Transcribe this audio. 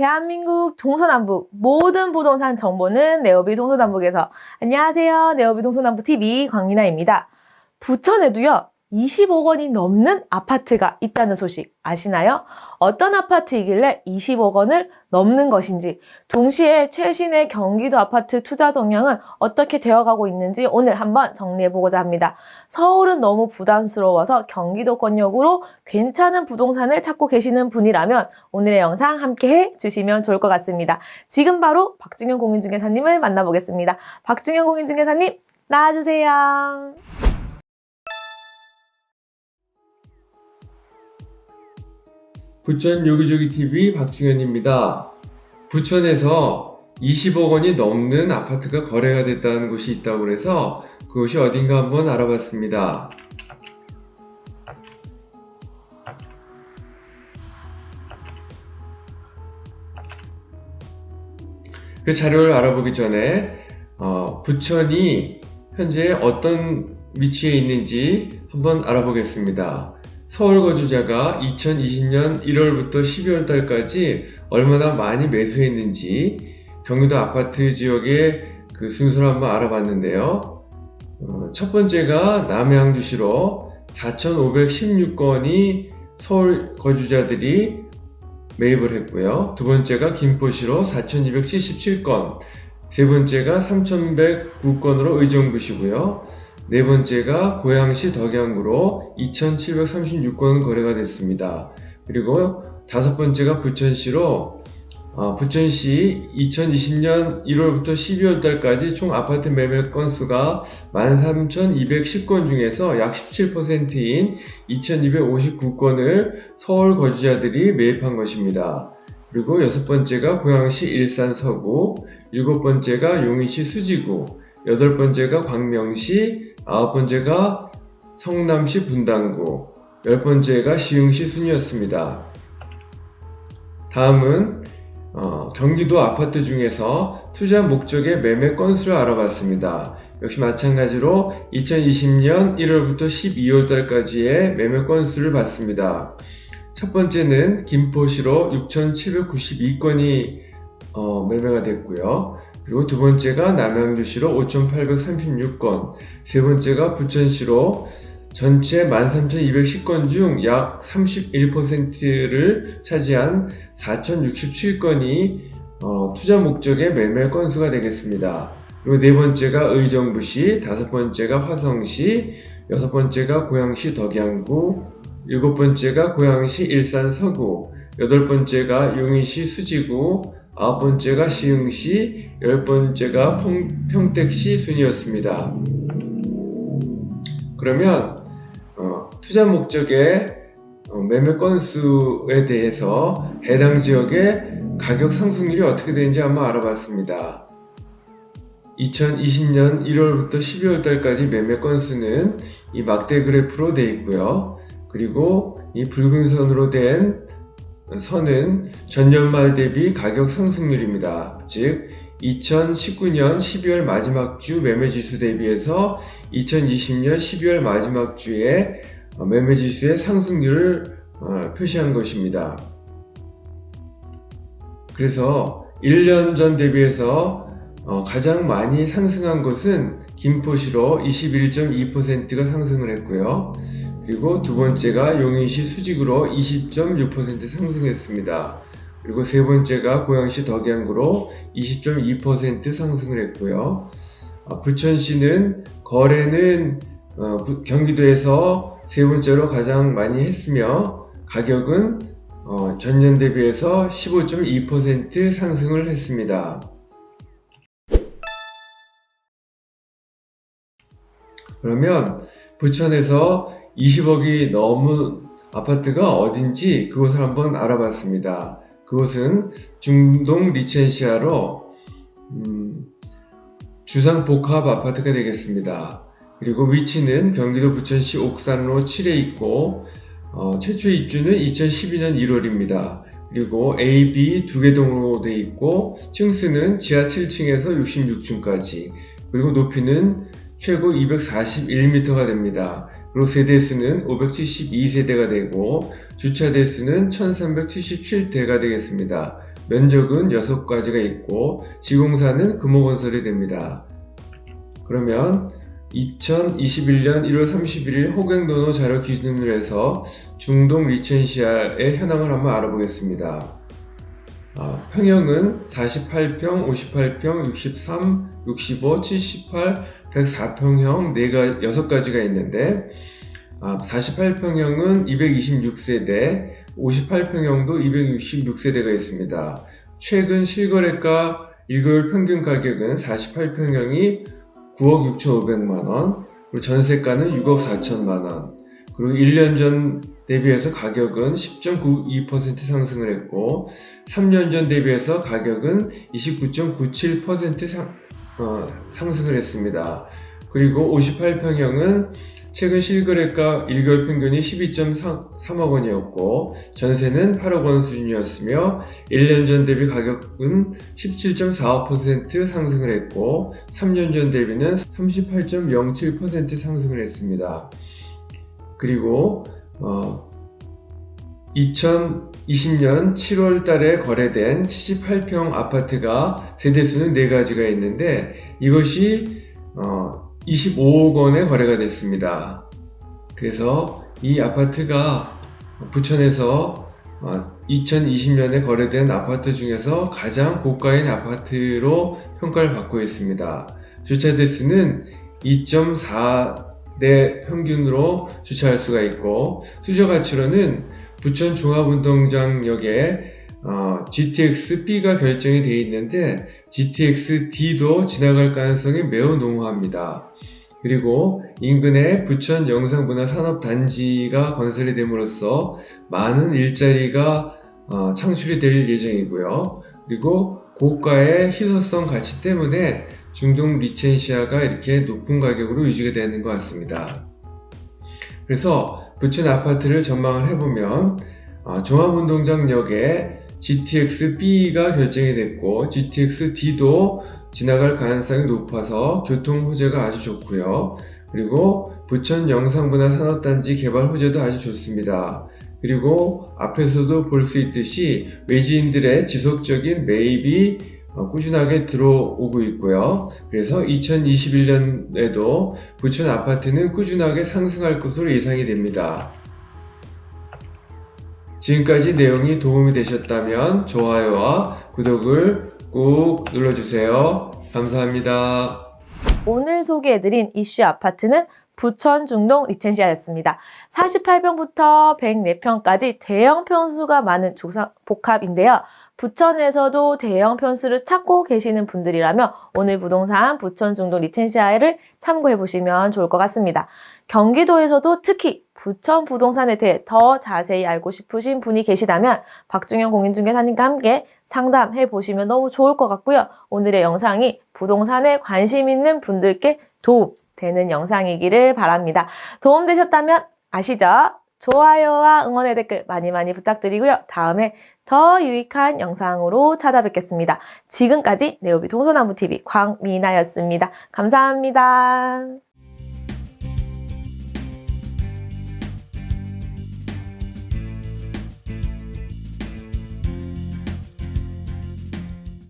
대한민국 동서남북 모든 부동산 정보는 네오비 동서남북에서 안녕하세요. 네오비 동서남북 TV 광민아입니다. 부천에도요. 20억 원이 넘는 아파트가 있다는 소식 아시나요? 어떤 아파트이길래 20억 원을 넘는 것인지, 동시에 최신의 경기도 아파트 투자 동향은 어떻게 되어가고 있는지 오늘 한번 정리해보고자 합니다. 서울은 너무 부담스러워서 경기도권역으로 괜찮은 부동산을 찾고 계시는 분이라면 오늘의 영상 함께 해주시면 좋을 것 같습니다. 지금 바로 박중현 공인중개사님을 만나보겠습니다. 박중현 공인중개사님, 나와주세요. 부천 요기조기 TV 박중현입니다. 부천에서 20억 원이 넘는 아파트가 거래가 됐다는 곳이 있다고 해서 그곳이 어딘가 한번 알아봤습니다. 그 자료를 알아보기 전에 어, 부천이 현재 어떤 위치에 있는지 한번 알아보겠습니다. 서울 거주자가 2020년 1월부터 12월 달까지 얼마나 많이 매수했는지 경기도 아파트 지역의 그 순서를 한번 알아봤는데요. 어, 첫 번째가 남양주시로 4,516건이 서울 거주자들이 매입을 했고요. 두 번째가 김포시로 4,277건, 세 번째가 3,109건으로 의정부시고요. 네 번째가 고양시 덕양구로 2,736건 거래가 됐습니다. 그리고 다섯 번째가 부천시로 어, 부천시 2020년 1월부터 12월 달까지 총 아파트 매매 건수가 13,210건 중에서 약 17%인 2,259건을 서울 거주자들이 매입한 것입니다. 그리고 여섯 번째가 고양시 일산 서구, 일곱 번째가 용인시 수지구, 여덟 번째가 광명시, 아홉 번째가 성남시 분당구, 열 번째가 시흥시 순이었습니다. 다음은 어, 경기도 아파트 중에서 투자 목적의 매매 건수를 알아봤습니다. 역시 마찬가지로 2020년 1월부터 12월 달까지의 매매 건수를 봤습니다. 첫 번째는 김포시로 6,792건이 어, 매매가 됐고요. 그리고 두 번째가 남양주시로 5,836건, 세 번째가 부천시로 전체 13,210건 중 약 31%를 차지한 4,067건이 어, 투자 목적의 매매 건수가 되겠습니다. 그리고 네 번째가 의정부시, 다섯 번째가 화성시, 여섯 번째가 고양시 덕양구, 일곱 번째가 고양시 일산 서구, 여덟 번째가 용인시 수지구, 아홉 번째가 시흥시, 열 번째가 평, 평택시 순이었습니다. 그러면 어, 투자 목적의 어, 매매 건수에 대해서 해당 지역의 가격 상승률이 어떻게 되는지 한번 알아봤습니다. 2020년 1월부터 12월 달까지 매매 건수는 이 막대 그래프로 되어 있고요. 그리고 이 붉은 선으로 된 선은 전년 말 대비 가격 상승률입니다. 즉 2019년 12월 마지막 주 매매 지수 대비해서 2020년 12월 마지막 주에 매매 지수의 상승률을 어, 표시한 것입니다. 그래서 1년 전 대비해서 어, 가장 많이 상승한 것은 김포시로 21.2%가 상승을 했고요. 그리고 두 번째가 용인시 수직으로 20.6% 상승했습니다. 그리고 세 번째가 고양시 덕양구로 20.2% 상승을 했고요. 어, 부천시는 거래는 어, 부, 경기도에서 세 번째로 가장 많이 했으며 가격은 어, 전년 대비해서 15.2% 상승을 했습니다. 그러면 부천에서 20억이 넘은 아파트가 어딘지 그곳을 한번 알아봤습니다. 그곳은 중동 리첸시아로 음, 주상 복합 아파트가 되겠습니다. 그리고 위치는 경기도 부천시 옥산로 7에 있고 어, 최초 입주는 2012년 1월입니다. 그리고 A, B 두 개 동으로 되어 있고 층수는 지하 7층에서 66층까지 그리고 높이는 최고 241m가 됩니다. 그리고 세대수는 572세대가 되고 주차 대수는 1377대가 되겠습니다. 면적은 6가지가 있고 지공사는 금호건설이 됩니다. 그러면 2021년 1월 31일 호갱도노 자료 기준으로 해서 중동 리첸시아의 현황을 한번 알아보겠습니다. 아, 평형은 48평, 58평, 63, 65, 78, 104평형 4가, 6가지가 있는데 아, 48평형은 226세대, 58평형도 266세대가 있습니다. 최근 실거래가 1개월 평균 가격은 48평형이 9억 6,500만 원, 그리고 전세가는 6억 4천만 원, 그리고 1년 전 대비해서 가격은 10.92% 상승을 했고, 3년 전 대비해서 가격은 29.97% 상, 어, 상승을 했습니다. 그리고 58평형은 최근 실거래가 1개월 평균이 12.3억 원이었고 전세는 8억 원 수준이었으며 1년 전 대비 가격은 17.45% 상승을 했고 3년 전 대비는 38.07% 상승을 했습니다. 그리고 어, 2020년 7월 달에 거래된 78평 아파트가 세대수는 4가지가 있는데 이것이 어, 25억 원에 거래가 됐습니다. 그래서 이 아파트가 부천에서 2020년에 거래된 아파트 중에서 가장 고가인 아파트로 평가를 받고 있습니다. 주차 대수는 2.4대 평균으로 주차할 수가 있고 수저 가치로는 부천 종합운동장역에 어, GTX B가 결정이 되어 있는데 GTX D도 지나갈 가능성이 매우 농후합니다. 그리고 인근에 부천 영상문화산업단지가 건설이 됨으로써 많은 일자리가 어, 창출이 될 예정이고요. 그리고 고가의 희소성 가치 때문에 중동 리첸시아가 이렇게 높은 가격으로 유지가 되는 것 같습니다. 그래서 부천 아파트를 전망을 해보면 어, 종합운동장역에 GTX B가 결정이 됐고 GTX D도 지나갈 가능성이 높아서 교통 호재가 아주 좋고요. 그리고 부천 영상문화 산업단지 개발 호재도 아주 좋습니다. 그리고 앞에서도 볼 수 있듯이 외지인들의 지속적인 매입이 어, 꾸준하게 들어오고 있고요. 그래서 2021년에도 부천 아파트는 꾸준하게 상승할 것으로 예상이 됩니다. 지금까지 내용이 도움이 되셨다면 좋아요와 구독을 꾹 눌러주세요. 감사합니다. 오늘 소개해드린 이슈 아파트는 부천 중동 리첸시아였습니다. 48평부터 104평까지 대형 평수가 많은 주상 복합인데요. 부천에서도 대형 편수를 찾고 계시는 분들이라면 오늘 부동산 부천 중동 리첸시아를 참고해 보시면 좋을 것 같습니다. 경기도에서도 특히 부천 부동산에 대해 더 자세히 알고 싶으신 분이 계시다면 박중현 공인중개사님과 함께 상담해 보시면 너무 좋을 것 같고요. 오늘의 영상이 부동산에 관심 있는 분들께 도움 되는 영상이기를 바랍니다. 도움 되셨다면 아시죠? 좋아요와 응원의 댓글 많이 많이 부탁드리고요. 다음에 더 유익한 영상으로 찾아뵙겠습니다. 지금까지 네오비 동서남부TV 광미나였습니다. 감사합니다.